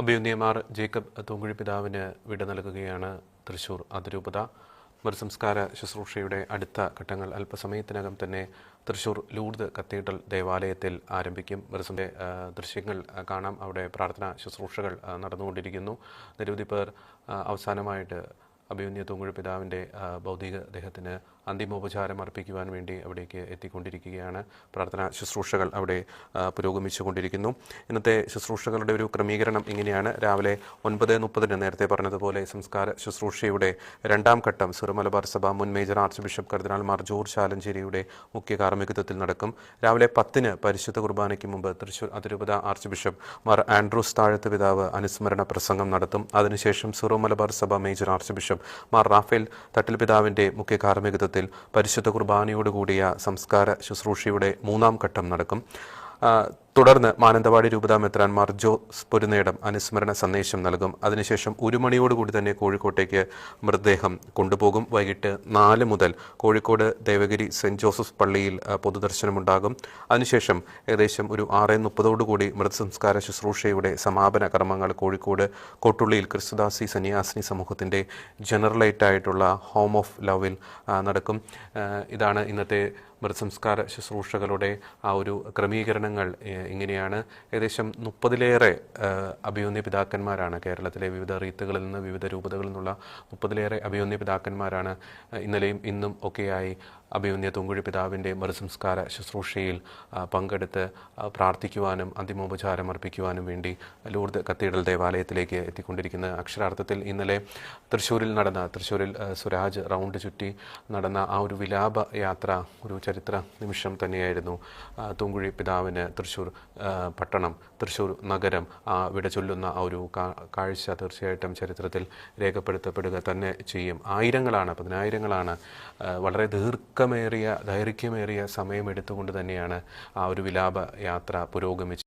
അഭിയുന്നിയമാർ Jacob Thoomkuzhy പിതാവിന് വിട നൽകുകയാണ് തൃശൂർ അതിരൂപത. മൃസംസ്കാര ശുശ്രൂഷയുടെ അടുത്ത ഘട്ടങ്ങൾ അല്പസമയത്തിനകം തന്നെ തൃശൂർ ലൂർദ് കത്തീഡ്രൽ ദേവാലയത്തിൽ ആരംഭിക്കും. മൃസന്റെ ദൃശ്യങ്ങൾ കാണാം. അവിടെ പ്രാർത്ഥനാ ശുശ്രൂഷകൾ നടന്നുകൊണ്ടിരിക്കുന്നു. നിരവധി പേർ അവസാനമായിട്ട് അഭിമന്യ തൂങ്കുഴി പിതാവിന്റെ ഭൗതിക ദേഹത്തിന് അന്തിമോപചാരം അർപ്പിക്കുവാൻ വേണ്ടി അവിടേക്ക് എത്തിക്കൊണ്ടിരിക്കുകയാണ്. പ്രാർത്ഥനാ ശുശ്രൂഷകൾ അവിടെ പുരോഗമിച്ചുകൊണ്ടിരിക്കുന്നു. ഇന്നത്തെ ശുശ്രൂഷകളുടെ ഒരു ക്രമീകരണം ഇങ്ങനെയാണ്. രാവിലെ ഒൻപത് മുപ്പതിന് നേരത്തെ പറഞ്ഞതുപോലെ സംസ്കാര ശുശ്രൂഷയുടെ രണ്ടാം ഘട്ടം സുരമലബാർ സഭ മുൻ മേജർ ആർച്ച് ബിഷപ്പ് കർദിനാൾ മാർ ജോർജ് ആലഞ്ചേരിയുടെ മുഖ്യ കാർമ്മികത്വത്തിൽ നടക്കും. രാവിലെ പത്തിന് പരിശുദ്ധ കുർബാനയ്ക്ക് മുമ്പ് തൃശൂർ അതിരൂപത ആർച്ച് ബിഷപ്പ് മാർ ആൻഡ്രൂസ് താഴത്ത് പിതാവ് അനുസ്മരണ പ്രസംഗം നടത്തും. അതിനുശേഷം സുറോ മലബാർ സഭ major archbishop Mar Raphael Thattil പിതാവിന്റെ മുഖ്യ കാർമ്മികത്വത്തിൽ പരിശുദ്ധ കുർബാനയോടുകൂടിയ സംസ്കാര ശുശ്രൂഷയുടെ മൂന്നാം ഘട്ടം നടക്കും. തുടർന്ന് മാനന്തവാടി രൂപതാ മെത്രാൻമാർ ജോസ് പൊരുന്നേടം അനുസ്മരണ സന്ദേശം നൽകും. അതിനുശേഷം ഒരു മണിയോടുകൂടി തന്നെ കോഴിക്കോട്ടേക്ക് മൃതദേഹം കൊണ്ടുപോകും. വൈകിട്ട് നാല് മുതൽ കോഴിക്കോട് ദേവഗിരി സെന്റ് ജോസഫ് പള്ളിയിൽ പൊതുദർശനമുണ്ടാകും. അതിനുശേഷം ഏകദേശം ഒരു ആറ് മുപ്പതോടുകൂടി മൃതസംസ്കാര ശുശ്രൂഷയുടെ സമാപന കർമ്മങ്ങൾ കോഴിക്കോട് കോട്ടുള്ളിയിൽ ക്രിസ്തുദാസി സന്യാസിനി സമൂഹത്തിന്റെ ജനറലൈറ്റ് ആയിട്ടുള്ള ഹോം ഓഫ് ലവിൽ നടക്കും. ഇതാണ് ഇന്നത്തെ മൃതസംസ്കാര ശുശ്രൂഷകളുടെ ആ ഒരു ക്രമീകരണങ്ങൾ ഇങ്ങനെയാണ് ഏകദേശം മുപ്പതിലേറെ അഭിയോന്യ പിതാക്കന്മാരാണ് കേരളത്തിലെ വിവിധ റീത്തുകളിൽ നിന്ന് വിവിധ രൂപതകളിൽ നിന്നുള്ള മുപ്പതിലേറെ അഭിയോന്യ പിതാക്കന്മാരാണ്. ഇന്നലെയും ഇന്നും ഒക്കെയായി അഭിയോന്യ തുങ്കുഴി പിതാവിന്റെ മറുസംസ്കാര ശുശ്രൂഷയിൽ പങ്കെടുത്ത് പ്രാർത്ഥിക്കുവാനും അന്തിമോപചാരം അർപ്പിക്കുവാനും വേണ്ടി ലൂർദ് കത്തീഡ്രൽ ദേവാലയത്തിലേക്ക് എത്തിക്കൊണ്ടിരിക്കുന്ന അക്ഷരാർത്ഥത്തിൽ ഇന്നലെ തൃശ്ശൂരിൽ നടന്ന തൃശ്ശൂരിൽ സുരാജ് റൗണ്ട് ചുറ്റി നടന്ന ആ ഒരു വിലാപ യാത്ര ഒരു ചരിത്ര നിമിഷം തന്നെയായിരുന്നു തൊങ്കുഴി പിതാവിന് തൃശ്ശൂർ പട്ടണം തൃശ്ശൂർ നഗരം ഇവിടെ വിട ചൊല്ലുന്ന ആ ഒരു കാഴ്ച തീർച്ചയായിട്ടും ചരിത്രത്തിൽ രേഖപ്പെടുത്തപ്പെടുക തന്നെ ചെയ്യും. ആയിരങ്ങളാണ് പതിനായിരങ്ങളാണ് വളരെ ദീർഘമേറിയ ദൈർഘ്യമേറിയ സമയമെടുത്തുകൊണ്ട് തന്നെയാണ് ആ ഒരു വിലാപ യാത്ര പുരോഗമിച്ചത്.